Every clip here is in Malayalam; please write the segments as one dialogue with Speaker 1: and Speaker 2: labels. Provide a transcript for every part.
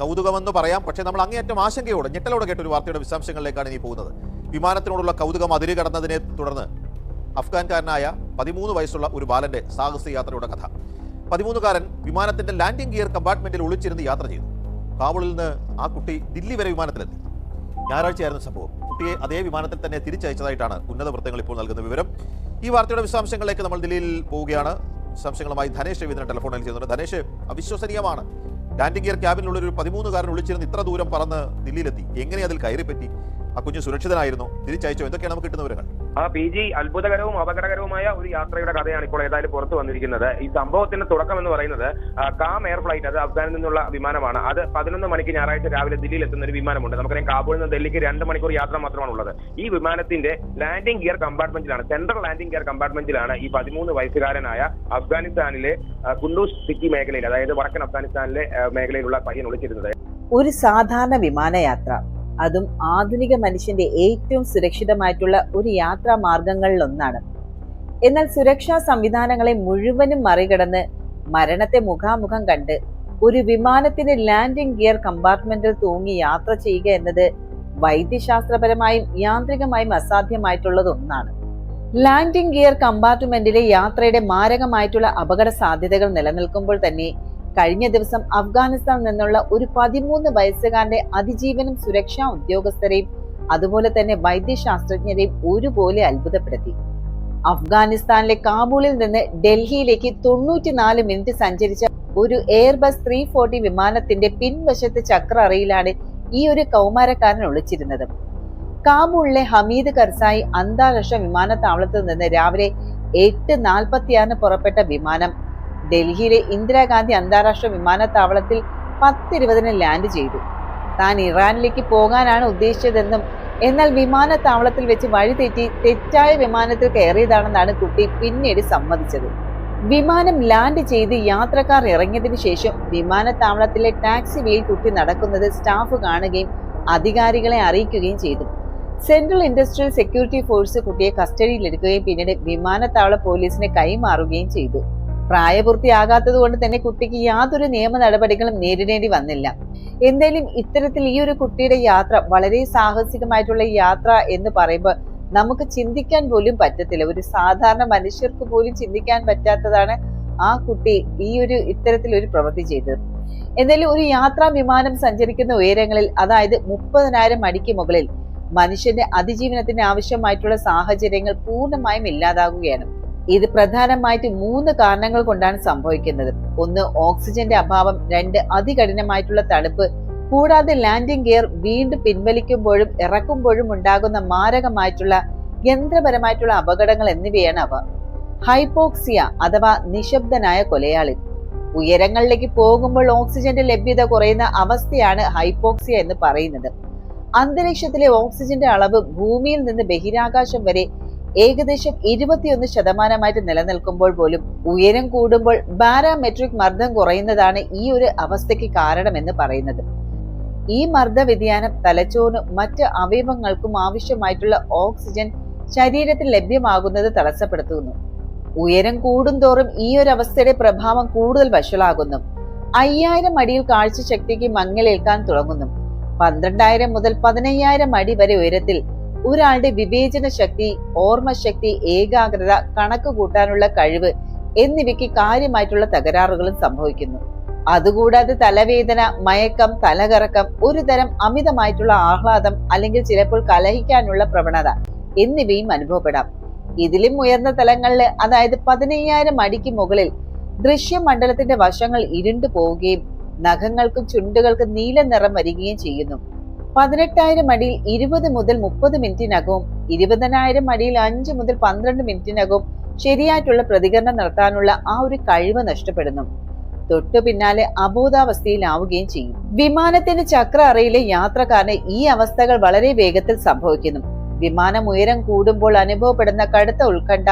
Speaker 1: കൗതുകമെന്ന് പറയാം. പക്ഷേ നമ്മൾ അങ്ങേയറ്റം ആശങ്കയോടെ ഞെട്ടലോടെ കേട്ട ഒരു വാർത്തയുടെ വിശദാംശങ്ങളിലേക്കാണ് ഇനി പോകുന്നത്. വിമാനത്തിനോടുള്ള കൗതുകം അതിര് കടന്നതിനെ തുടർന്ന് അഫ്ഗാൻകാരനായ പതിമൂന്ന് വയസ്സുള്ള ഒരു ബാലന്റെ സാഹസിക യാത്രയുടെ കഥ. പതിമൂന്നുകാരൻ വിമാനത്തിന്റെ ലാൻഡിംഗ് ഗിയർ കമ്പാർട്ട്മെന്റിൽ ഒളിച്ചിരുന്ന് യാത്ര ചെയ്തു. കാബൂളിൽ നിന്ന് ആ കുട്ടി ദില്ലി വരെ വിമാനത്തിലെത്തി. ഞായറാഴ്ചയായിരുന്നു സംഭവം. കുട്ടിയെ അതേ വിമാനത്തിൽ തന്നെ തിരിച്ചയച്ചതായിട്ടാണ് ഉന്നത വൃത്തങ്ങൾ ഇപ്പോൾ നൽകുന്ന വിവരം. ഈ വാർത്തയുടെ വിശദാംശങ്ങളിലേക്ക് നമ്മൾ ദില്ലിയിൽ പോവുകയാണ്. വിശദാംശങ്ങളുമായി ധനേഷ് രവീന്ദ്രൻ ടെലിഫോണിൽ ചെയ്യുന്നുണ്ട് ധനേഷ് അവിശ്വസനീയമാണ്. ലാൻഡിംഗ് ഗിയർ ക്യാബിനുള്ള ഒരു പതിമൂന്നുകാരൻ ഒളിച്ചിരുന്ന് ഇത്ര ദൂരം പറന്ന് ദില്ലിയിലെത്തി. എങ്ങനെ അതിൽ കയറിപ്പറ്റി? ആ കുഞ്ഞ് സുരക്ഷിതനായിരുന്നു. തിരിച്ചയച്ചോ? എന്തൊക്കെയാണ് നമുക്ക് കിട്ടുന്ന വിവരങ്ങൾ?
Speaker 2: ആ പി ജി അത്ഭുതകരവും അപകടകരവുമായ ഒരു യാത്രയുടെ കഥയാണ് ഇപ്പോൾ ഏതായാലും പുറത്തു വന്നിരിക്കുന്നത്. ഈ സംഭവത്തിന്റെ തുടക്കം എന്ന് പറയുന്നത് കാം എയർ ഫ്ലൈറ്റ് അത് അഫ്ഗാനിൽ നിന്നുള്ള വിമാനമാണ്. അത് പതിനൊന്ന് മണിക്ക് ഞായറാഴ്ച രാവിലെ ദില്ലിയിൽ എത്തുന്ന ഒരു വിമാനമുണ്ട്. നമുക്കറിയാം കാബൂളിൽ നിന്ന് ഡൽഹിക്ക് രണ്ട് മണിക്കൂർ യാത്ര മാത്രമാണ് ഉള്ളത്. ഈ വിമാനത്തിന്റെ ലാൻഡിംഗ് ഗിയർ കമ്പാർട്ട്മെന്റിലാണ് സെൻട്രൽ ലാൻഡിംഗ് ഗിയർ കമ്പാർട്ട്മെന്റിലാണ് ഈ പതിമൂന്ന് വയസ്സുകാരനായ അഫ്ഗാനിസ്ഥാനിലെ കുണ്ടൂസ് സിറ്റി മേഖലയിൽ അതായത് വടക്കൻ അഫ്ഗാനിസ്ഥാനിലെ മേഖലയിലുള്ള പയ്യൻ ഒളിച്ചിരുന്നത്.
Speaker 3: ഒരു സാധാരണ വിമാനയാത്ര. അതും ആധുനിക മനുഷ്യന്റെ ഏറ്റവും സുരക്ഷിതമായിട്ടുള്ള ഒരു യാത്രാ മാർഗങ്ങളിലൊന്നാണ് എന്നാൽ സുരക്ഷാ സംവിധാനങ്ങളെ മുഴുവനും മറികടന്ന് മരണത്തെ മുഖാമുഖം കണ്ട് ഒരു വിമാനത്തിന്റെ ലാൻഡിംഗ് ഗിയർ കമ്പാർട്ട്മെന്റിൽ തൂങ്ങി യാത്ര ചെയ്യുക എന്നത് വൈദ്യശാസ്ത്രപരമായും യാന്ത്രികമായും അസാധ്യമായിട്ടുള്ളത് ഒന്നാണ്. ലാൻഡിംഗ് ഗിയർ കമ്പാർട്ട്മെന്റിലെ യാത്രയുടെ മാരകമായിട്ടുള്ള അപകട സാധ്യതകൾ നിലനിൽക്കുമ്പോൾ തന്നെ കഴിഞ്ഞ ദിവസം അഫ്ഗാനിസ്ഥാനിൽ നിന്നുള്ള ഒരു പതിമൂന്ന് വയസ്സുകാരന്റെ അതിജീവനം സുരക്ഷാ ഉദ്യോഗസ്ഥരെയും അതുപോലെ തന്നെ വൈദ്യശാസ്ത്രജ്ഞരെയും ഒരുപോലെ അത്ഭുതപ്പെടുത്തി. അഫ്ഗാനിസ്ഥാനിലെ കാബൂളിൽ നിന്ന് ഡൽഹിയിലേക്ക് തൊണ്ണൂറ്റിനാല് മിനിറ്റ് സഞ്ചരിച്ച ഒരു എയർബസ് ത്രീ ഫോർട്ടി വിമാനത്തിന്റെ പിൻവശത്തെ ചക്ര അറയിലാണ് ഈ ഒരു കൗമാരക്കാരൻ ഒളിച്ചിരുന്നത്. കാബൂളിലെ ഹമീദ് കർസായി അന്താരാഷ്ട്ര വിമാനത്താവളത്തിൽ നിന്ന് രാവിലെ എട്ട് നാൽപ്പത്തിയാറിന് പുറപ്പെട്ട വിമാനം ഡൽഹിയിലെ ഇന്ദിരാഗാന്ധി അന്താരാഷ്ട്ര വിമാനത്താവളത്തിൽ പത്തിരുപതിന് ലാൻഡ് ചെയ്തു. താൻ ഇറാനിലേക്ക് പോകാനാണ് ഉദ്ദേശിച്ചതെന്നും എന്നാൽ വിമാനത്താവളത്തിൽ വെച്ച് വഴിതെറ്റി തെറ്റായ വിമാനത്തിൽ കയറിയതാണെന്നാണ് കുട്ടി പിന്നീട് സമ്മതിച്ചത്. വിമാനം ലാൻഡ് ചെയ്ത് യാത്രക്കാർ ഇറങ്ങിയതിനു ശേഷം വിമാനത്താവളത്തിലെ ടാക്സി വേയിൽ കുട്ടി നടക്കുന്നത് സ്റ്റാഫ് കാണുകയും അധികാരികളെ അറിയിക്കുകയും ചെയ്തു. സെൻട്രൽ ഇൻഡസ്ട്രിയൽ സെക്യൂരിറ്റി ഫോഴ്സ് കുട്ടിയെ കസ്റ്റഡിയിലെടുക്കുകയും പിന്നീട് വിമാനത്താവള പോലീസിനെ കൈമാറുകയും ചെയ്തു. പ്രായപൂർത്തിയാകാത്തത് കൊണ്ട് തന്നെ കുട്ടിക്ക് യാതൊരു നിയമ നടപടികളും നേരിടേണ്ടി വന്നില്ല. എന്തായാലും ഇത്തരത്തിൽ ഈ ഒരു കുട്ടിയുടെ യാത്ര വളരെ സാഹസികമായിട്ടുള്ള യാത്ര എന്ന് പറയുമ്പോൾ നമുക്ക് ചിന്തിക്കാൻ പോലും പറ്റത്തില്ല. ഒരു സാധാരണ മനുഷ്യർക്ക് പോലും ചിന്തിക്കാൻ പറ്റാത്തതാണ് ആ കുട്ടി ഈ ഒരു ഇത്തരത്തിൽ ഒരു പ്രവൃത്തി ചെയ്തത്. എന്തായാലും ഒരു യാത്രാ വിമാനം സഞ്ചരിക്കുന്ന ഉയരങ്ങളിൽ അതായത് മുപ്പതിനായിരം അടിക്ക് മുകളിൽ മനുഷ്യന്റെ അതിജീവനത്തിന് ആവശ്യമായിട്ടുള്ള സാഹചര്യങ്ങൾ പൂർണമായും ഇല്ലാതാകുകയാണ്. ഇത് പ്രധാനമായിട്ട് മൂന്ന് കാരണങ്ങൾ കൊണ്ടാണ് സംഭവിക്കുന്നത്. ഒന്ന് ഓക്സിജന്റെ അഭാവം. രണ്ട് അതികഠിനമായിട്ടുള്ള തണുപ്പ്. കൂടാതെ ലാൻഡിംഗ് ഗിയർ വീണ്ടും പിൻവലിക്കുമ്പോഴും ഇറക്കുമ്പോഴും ഉണ്ടാകുന്ന മാരകമായിട്ടുള്ള യന്ത്രപരമായിട്ടുള്ള അപകടങ്ങൾ എന്നിവയാണ് അവ. ഹൈപ്പോക്സിയ അഥവാ നിശബ്ദനായ കൊലയാളി. ഉയരങ്ങളിലേക്ക് പോകുമ്പോൾ ഓക്സിജന്റെ ലഭ്യത കുറയുന്ന അവസ്ഥയാണ് ഹൈപ്പോക്സിയ എന്ന് പറയുന്നത്. അന്തരീക്ഷത്തിലെ ഓക്സിജന്റെ അളവ് ഭൂമിയിൽ നിന്ന് ബഹിരാകാശം വരെ ഏകദേശം ഇരുപത്തിയൊന്ന് ശതമാനമായിട്ട് നിലനിൽക്കുമ്പോൾ പോലും ഉയരം കൂടുമ്പോൾ ബാരാമെട്രിക് മർദ്ദം കുറയുന്നതാണ് ഈ ഒരു അവസ്ഥയ്ക്ക് കാരണമെന്ന് പറയുന്നത്. ഈ മർദ്ദ വ്യതിയാനം തലച്ചോറിനും മറ്റ് അവയവങ്ങൾക്കും ആവശ്യമായിട്ടുള്ള ഓക്സിജൻ ശരീരത്തിൽ ലഭ്യമാകുന്നത് തടസ്സപ്പെടുത്തുന്നു. ഉയരം കൂടുന്തോറും ഈ ഒരു അവസ്ഥയുടെ പ്രഭാവം കൂടുതൽ വഷളാകുന്നു. അയ്യായിരം അടിയിൽ കാഴ്ചശക്തിക്ക് മങ്ങലേൽക്കാൻ തുടങ്ങുന്നു. പന്ത്രണ്ടായിരം മുതൽ പതിനയ്യായിരം അടി വരെ ഉയരത്തിൽ ഒരാളുടെ വിവേചന ശക്തി ഓർമ്മശക്തി ഏകാഗ്രത കണക്ക് കൂട്ടാനുള്ള കഴിവ് എന്നിവയ്ക്ക് കാര്യമായിട്ടുള്ള തകരാറുകളും സംഭവിക്കുന്നു. അതുകൂടാതെ തലവേദന മയക്കം തലകറക്കം ഒരു തരം അമിതമായിട്ടുള്ള ആഹ്ലാദം അല്ലെങ്കിൽ ചിലപ്പോൾ കലഹിക്കാനുള്ള പ്രവണത എന്നിവയും അനുഭവപ്പെടാം. ഇതിലും ഉയർന്ന തലങ്ങളിൽ അതായത് പതിനയ്യായിരം അടിക്ക് മുകളിൽ ദൃശ്യമണ്ഡലത്തിന്റെ വശങ്ങൾ ഇരുണ്ടു പോവുകയും നഖങ്ങൾക്കും ചുണ്ടുകൾക്കും നീല നിറം വരികയും ചെയ്യുന്നു. പതിനെട്ടായിരം അടിയിൽ ഇരുപത് മുതൽ മുപ്പത് മിനിറ്റിനകവും ഇരുപതിനായിരം അടിയിൽ അഞ്ച് മുതൽ പന്ത്രണ്ട് മിനിറ്റിനകവും ശരിയായിട്ടുള്ള പ്രതികരണം നടത്താനുള്ള ആ ഒരു കഴിവ് നഷ്ടപ്പെടുന്നു. തൊട്ടു പിന്നാലെ അബോധാവസ്ഥയിലാവുകയും ചെയ്യും. വിമാനത്തിന്റെ ചക്ര അറയിലെ യാത്രക്കാരന് ഈ അവസ്ഥകൾ വളരെ വേഗത്തിൽ സംഭവിക്കുന്നു. വിമാനം ഉയരം കൂടുമ്പോൾ അനുഭവപ്പെടുന്ന കടുത്ത ഉത്കണ്ഠ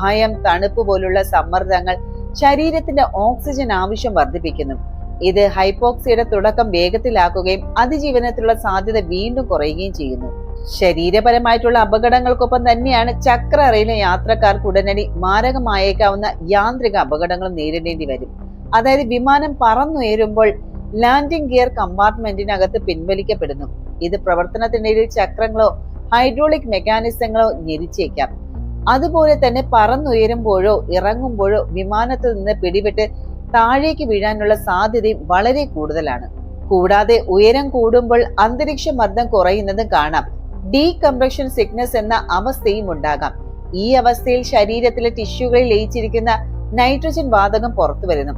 Speaker 3: ഭയം തണുപ്പ് പോലുള്ള സമ്മർദ്ദങ്ങൾ ശരീരത്തിന്റെ ഓക്സിജൻ ആവശ്യം വർദ്ധിപ്പിക്കുന്നു. ഇത് ഹൈപ്പോക്സിയുടെ തുടക്കം വേഗത്തിലാക്കുകയും അതിജീവനത്തിലുള്ള സാധ്യത വീണ്ടും കുറയുകയും ചെയ്യുന്നു. ശരീരപരമായിട്ടുള്ള അപകടങ്ങൾക്കൊപ്പം തന്നെയാണ് ചക്ര അറിയിലെ യാത്രക്കാർക്ക് ഉടനടി മാരകമായേക്കാവുന്ന യാന്ത്രിക അപകടങ്ങളും നേരിടേണ്ടി വരും. അതായത് വിമാനം പറന്നുയരുമ്പോൾ ലാൻഡിംഗ് ഗിയർ കമ്പാർട്ട്മെന്റിനകത്ത് പിൻവലിക്കപ്പെടുന്നു. ഇത് പ്രവർത്തനത്തിനിടയിൽ ചക്രങ്ങളോ ഹൈഡ്രോളിക് മെക്കാനിസങ്ങളോ ഞെരിച്ചേക്കാം. അതുപോലെ തന്നെ പറന്നുയരുമ്പോഴോ ഇറങ്ങുമ്പോഴോ വിമാനത്തിൽ നിന്ന് പിടിവിട്ട് താഴേക്ക് വീഴാനുള്ള സാധ്യതയും വളരെ കൂടുതലാണ്. കൂടാതെ ഉയരം കൂടുമ്പോൾ അന്തരീക്ഷ മർദ്ദം കുറയുന്നത് കാണാം. ഡീ കംപ്രഷൻ സിക്നസ് എന്ന അവസ്ഥയും ഉണ്ടാകാം. ഈ അവസ്ഥയിൽ ശരീരത്തിലെ ടിഷ്യൂകളിൽ ലയിച്ചിരിക്കുന്ന നൈട്രജൻ വാതകം പുറത്തു വരുന്നു.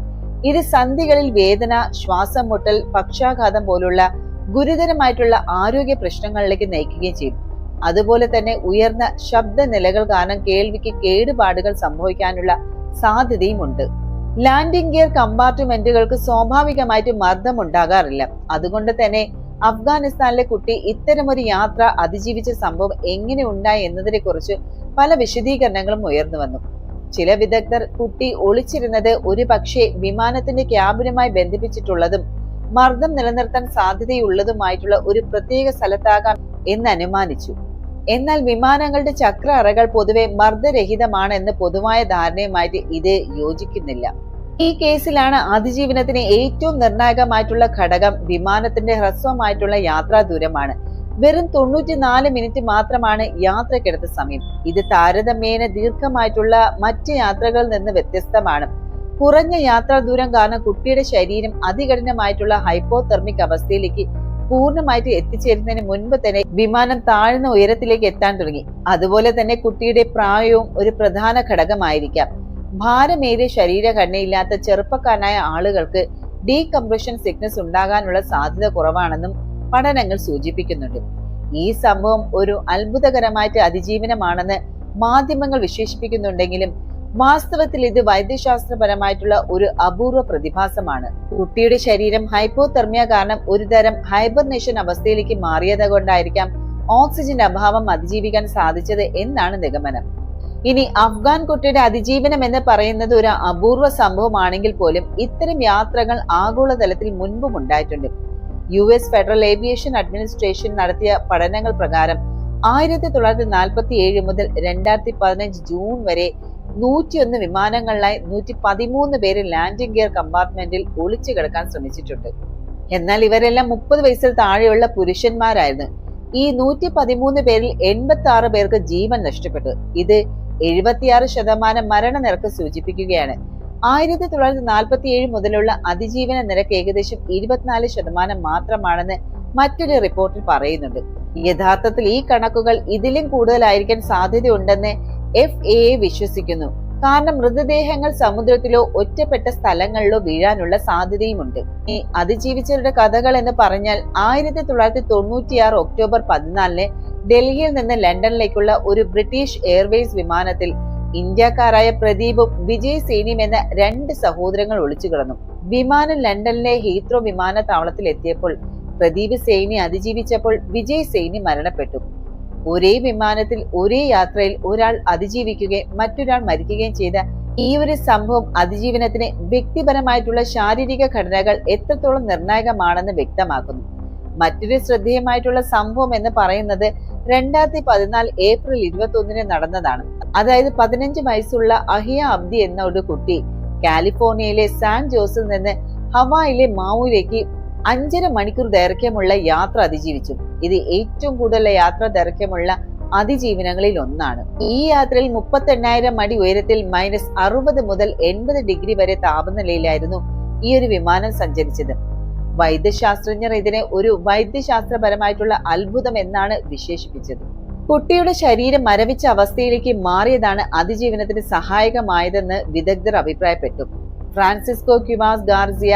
Speaker 3: ഇത് സന്ധികളിൽ വേദന ശ്വാസം മുട്ടൽ പക്ഷാഘാതം പോലുള്ള ഗുരുതരമായിട്ടുള്ള ആരോഗ്യ പ്രശ്നങ്ങളിലേക്ക് നയിക്കുകയും ചെയ്യും. അതുപോലെ തന്നെ ഉയർന്ന ശബ്ദ നിലകൾ കാരണം കേൾവിക്ക് കേടുപാടുകൾ സംഭവിക്കാനുള്ള സാധ്യതയുമുണ്ട് ലാൻഡിംഗ് ഗിയർ കമ്പാർട്ട്മെന്റുകൾക്ക് സ്വാഭാവികമായിട്ട് മർദ്ദം ഉണ്ടാകാറില്ല അതുകൊണ്ട് തന്നെ അഫ്ഗാനിസ്ഥാനിലെ കുട്ടി ഇത്തരമൊരു യാത്ര അതിജീവിച്ച സംഭവം എങ്ങനെ ഉണ്ടായി എന്നതിനെ കുറിച്ച് പല വിശദീകരണങ്ങളും ഉയർന്നു വന്നു. ചില വിദഗ്ധർ കുട്ടി ഒളിച്ചിരുന്നത് ഒരു പക്ഷേ വിമാനത്തിന്റെ ക്യാബിനുമായി ബന്ധിപ്പിച്ചിട്ടുള്ളതും മർദ്ദം നിലനിർത്താൻ സാധ്യതയുള്ളതുമായിട്ടുള്ള ഒരു പ്രത്യേക സ്ഥലത്താകാം എന്ന് അനുമാനിച്ചു. എന്നാൽ വിമാനങ്ങളുടെ ചക്ര അറകൾ പൊതുവെ മർദ്ദരഹിതമാണ് എന്ന് പൊതുവായ ധാരണയുമായിട്ട് ഇത് യോജിക്കുന്നില്ല. ഈ കേസിലാണ് അതിജീവനത്തിന് ഏറ്റവും നിർണായകമായിട്ടുള്ള ഘടകം വിമാനത്തിന്റെ ഹ്രസ്വമായിട്ടുള്ള യാത്രാ ദൂരമാണ്. വെറും തൊണ്ണൂറ്റിനാല് മിനിറ്റ് മാത്രമാണ് യാത്രക്കെടുത്ത സമയം. ഇത് താരതമ്യേന ദീർഘമായിട്ടുള്ള മറ്റ് യാത്രകളിൽ നിന്ന് വ്യത്യസ്തമാണ്. കുറഞ്ഞ യാത്രാ ദൂരം കാരണം കുട്ടിയുടെ ശരീരം അതികഠിനമായിട്ടുള്ള ഹൈപ്പോതെർമിക് അവസ്ഥയിലേക്ക് പൂർണമായിട്ട് എത്തിച്ചേരുന്നതിന് മുൻപ് തന്നെ വിമാനം താഴ്ന്ന ഉയരത്തിലേക്ക് എത്താൻ തുടങ്ങി. അതുപോലെ തന്നെ കുട്ടിയുടെ പ്രായവും ഒരു പ്രധാന ഘടകമായിരിക്കാം. ഭാരമേറിയ ശരീരഘടനയില്ലാത്ത ചെറുപ്പക്കാരനായ ആളുകൾക്ക് ഡീകംപ്രഷൻ സിക്നസ് ഉണ്ടാകാനുള്ള സാധ്യത കുറവാണെന്നും പഠനങ്ങൾ സൂചിപ്പിക്കുന്നുണ്ട്. ഈ സംഭവം ഒരു അത്ഭുതകരമായിട്ട് അതിജീവനമാണെന്ന് മാധ്യമങ്ങൾ വിശേഷിപ്പിക്കുന്നുണ്ടെങ്കിലും വാസ്തവത്തിൽ ഇത് വൈദ്യശാസ്ത്രപരമായിട്ടുള്ള ഒരു അപൂർവ പ്രതിഭാസമാണ്. കുട്ടിയുടെ ശരീരം ഹൈപ്പോതെർമിയ കാരണം ഒരുതരം ഹൈബർനേഷൻ അവസ്ഥയിലേക്ക് മാറിയത് കൊണ്ടായിരിക്കാം ഓക്സിജന്റെ അഭാവം അതിജീവിക്കാൻ സാധിച്ചത് എന്നാണ് നിഗമനം. ഇനി അഫ്ഗാൻ കുട്ടിയുടെ അതിജീവനം എന്ന് പറയുന്നത് ഒരു അപൂർവ സംഭവമാണെങ്കിൽ പോലും ഇത്തരം യാത്രകൾ ആഗോളതലത്തിൽ മുൻപും ഉണ്ടായിട്ടുണ്ട്. U S federal aviation administration നടത്തിയ പഠനങ്ങൾ പ്രകാരം ആയിരത്തി തൊള്ളായിരത്തി നാൽപ്പത്തി ഏഴ് മുതൽ രണ്ടായിരത്തി പതിനഞ്ച് ജൂൺ വരെ നൂറ്റിയൊന്ന് വിമാനങ്ങളിലായി നൂറ്റി പതിമൂന്ന് പേര് ലാൻഡിംഗ് ഗിയർ കമ്പാർട്ട്മെന്റിൽ ഒളിച്ചു കിടക്കാൻ ശ്രമിച്ചിട്ടുണ്ട്. എന്നാൽ ഇവരെല്ലാം മുപ്പത് വയസ്സിൽ താഴെയുള്ള പുരുഷന്മാരായിരുന്നു. ഈ നൂറ്റി പതിമൂന്ന് പേരിൽ എൺപത്തി ആറ് പേർക്ക് ജീവൻ നഷ്ടപ്പെട്ടു. ഇത് എഴുപത്തിയാറ് ശതമാനം മരണനിരക്ക് സൂചിപ്പിക്കുകയാണ്. ആയിരത്തി തൊള്ളായിരത്തി നാൽപ്പത്തി ഏഴ് മുതലുള്ള അതിജീവന നിരക്ക് ഏകദേശം ഇരുപത്തിനാല് ശതമാനം മാത്രമാണെന്ന് മറ്റൊരു റിപ്പോർട്ടിൽ പറയുന്നുണ്ട്. യഥാർത്ഥത്തിൽ ഈ കണക്കുകൾ ഇതിലും കൂടുതലായിരിക്കാൻ സാധ്യതയുണ്ടെന്ന് എഫ് എ വിശ്വസിക്കുന്നു. കാരണം മൃതദേഹങ്ങൾ സമുദ്രത്തിലോ ഒറ്റപ്പെട്ട സ്ഥലങ്ങളിലോ വീഴാനുള്ള സാധ്യതയുമുണ്ട്. ഈ അതിജീവിച്ചവരുടെ കഥകൾ എന്ന് പറഞ്ഞാൽ ആയിരത്തി തൊള്ളായിരത്തി തൊണ്ണൂറ്റിയാറ് ഒക്ടോബർ പതിനാലിന് ഡൽഹിയിൽ നിന്ന് ലണ്ടനിലേക്കുള്ള ഒരു ബ്രിട്ടീഷ് എയർവേസ് വിമാനത്തിൽ ഇന്ത്യക്കാരായ പ്രദീപും വിജയ് സേനിയും എന്ന രണ്ട് സഹോദരങ്ങൾ ഒളിച്ചു കിടന്നു. വിമാനം ലണ്ടനിലെ ഹീത്രോ വിമാനത്താവളത്തിൽ എത്തിയപ്പോൾ പ്രദീപ് സേനി അതിജീവിച്ചപ്പോൾ വിജയ് സേനി മരണപ്പെട്ടു. ഒരേ വിമാനത്തിൽ ഒരേ യാത്രയിൽ ഒരാൾ അതിജീവിക്കുകയും മറ്റൊരാൾ മരിക്കുകയും ചെയ്ത ഈ ഒരു സംഭവം അതിജീവനത്തിന് വ്യക്തിപരമായിട്ടുള്ള ശാരീരിക ഘടനകൾ എത്രത്തോളം നിർണായകമാണെന്ന് വ്യക്തമാക്കുന്നു. മറ്റൊരു ശ്രദ്ധേയമായിട്ടുള്ള സംഭവം എന്ന് പറയുന്നത് രണ്ടായിരത്തി പതിനാല് ഏപ്രിൽ ഇരുപത്തി ഒന്നിന് നടന്നതാണ്. അതായത് പതിനഞ്ച് വയസ്സുള്ള അഹിയ അബ്ദി എന്ന ഒരു കുട്ടി കാലിഫോർണിയയിലെ സാൻ ജോസിൽ നിന്ന് ഹവായിലെ മാവുയിലേക്ക് അഞ്ചര മണിക്കൂർ ദൈർഘ്യമുള്ള യാത്ര അതിജീവിച്ചു. ഇത് ഏറ്റവും കൂടുതൽ യാത്ര ദൈർഘ്യമുള്ള അതിജീവനങ്ങളിൽ ഒന്നാണ്. ഈ യാത്രയിൽ മുപ്പത്തി എണ്ണായിരം അടി ഉയരത്തിൽ മൈനസ് അറുപത് മുതൽ എൺപത് ഡിഗ്രി വരെ താപനിലയിലായിരുന്നു ഈ ഒരു വിമാനം സഞ്ചരിച്ചത്. വൈദ്യശാസ്ത്രജ്ഞർ ഇതിനെ ഒരു വൈദ്യശാസ്ത്രപരമായിട്ടുള്ള അത്ഭുതം എന്നാണ് വിശേഷിപ്പിച്ചത്. കുട്ടിയുടെ ശരീരം മരവിച്ച അവസ്ഥയിലേക്ക് മാറിയതാണ് അതിജീവനത്തിന് സഹായകമായതെന്ന് വിദഗ്ധർ അഭിപ്രായപ്പെട്ടു. ഫ്രാൻസിസ്കോ ക്യുമാസ് ഗാർസിയ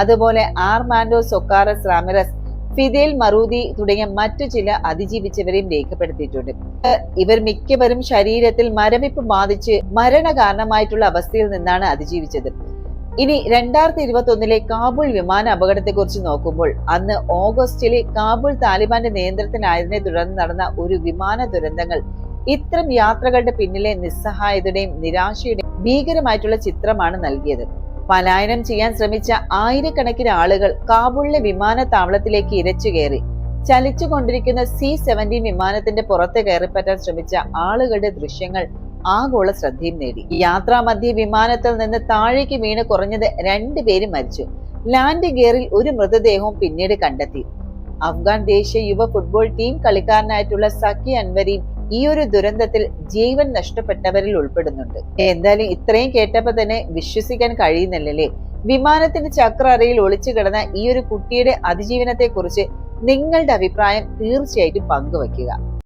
Speaker 3: അതുപോലെ ആർമാൻഡോ സൊക്കാറസ് റാമിറസ് ഫിദേൽ മറൂദി തുടങ്ങിയ മറ്റു ചില അതിജീവിച്ചവരെയും രേഖപ്പെടുത്തിയിട്ടുണ്ട്. ഇവർ മിക്കവരും ശരീരത്തിൽ മരവിപ്പ് ബാധിച്ച് മരണ കാരണമായിട്ടുള്ള അവസ്ഥയിൽ നിന്നാണ് അതിജീവിച്ചത്. ഇനി രണ്ടായിരത്തി ഇരുപത്തി ഒന്നിലെ കാബൂൾ വിമാന അപകടത്തെ കുറിച്ച് നോക്കുമ്പോൾ അന്ന് ഓഗസ്റ്റിലെ കാബൂൾ താലിബാന്റെ നിയന്ത്രണത്തിലായതിനെ തുടർന്ന് നടന്ന ഒരു വിമാന ദുരന്തങ്ങൾ ഇത്തരം യാത്രകളുടെ പിന്നിലെ നിസ്സഹായതയുടെയും നിരാശയുടെയും ഭീകരമായിട്ടുള്ള ചിത്രമാണ് നൽകിയത്. പലായനം ചെയ്യാൻ ശ്രമിച്ച ആയിരക്കണക്കിന് ആളുകൾ കാബൂളിലെ വിമാനത്താവളത്തിലേക്ക് ഇരച്ചു കയറി. ചലിച്ചുകൊണ്ടിരിക്കുന്ന സി സെവന്റീൻ വിമാനത്തിന്റെ പുറത്ത് കയറിപ്പറ്റാൻ ശ്രമിച്ച ആളുകളുടെ ദൃശ്യങ്ങൾ ആഗോള ശ്രദ്ധയും നേടി. യാത്രാമധ്യ വിമാനത്തിൽ നിന്ന് താഴേക്ക് വീണ് കുറഞ്ഞത് രണ്ടുപേരും മരിച്ചു. ലാൻഡ് ഗിയറിൽ ഒരു മൃതദേഹവും പിന്നീട് കണ്ടെത്തി. അഫ്ഗാൻ ദേശീയ യുവ ഫുട്ബോൾ ടീം കളിക്കാരനായിട്ടുള്ള സക്കി അൻവരിയും ഈ ഒരു ദുരന്തത്തിൽ ജീവൻ നഷ്ടപ്പെട്ടവരിൽ ഉൾപ്പെടുന്നുണ്ട്. എന്തായാലും ഇത്രയും കേട്ടപ്പോ തന്നെ വിശ്വസിക്കാൻ കഴിയുന്നില്ലല്ലേ? വിമാനത്തിന്റെ ചക്ര അറയിൽ ഒളിച്ചു കിടന്ന ഈ ഒരു കുട്ടിയുടെ അതിജീവനത്തെ കുറിച്ച് നിങ്ങളുടെ അഭിപ്രായം തീർച്ചയായിട്ടും പങ്കുവയ്ക്കുക.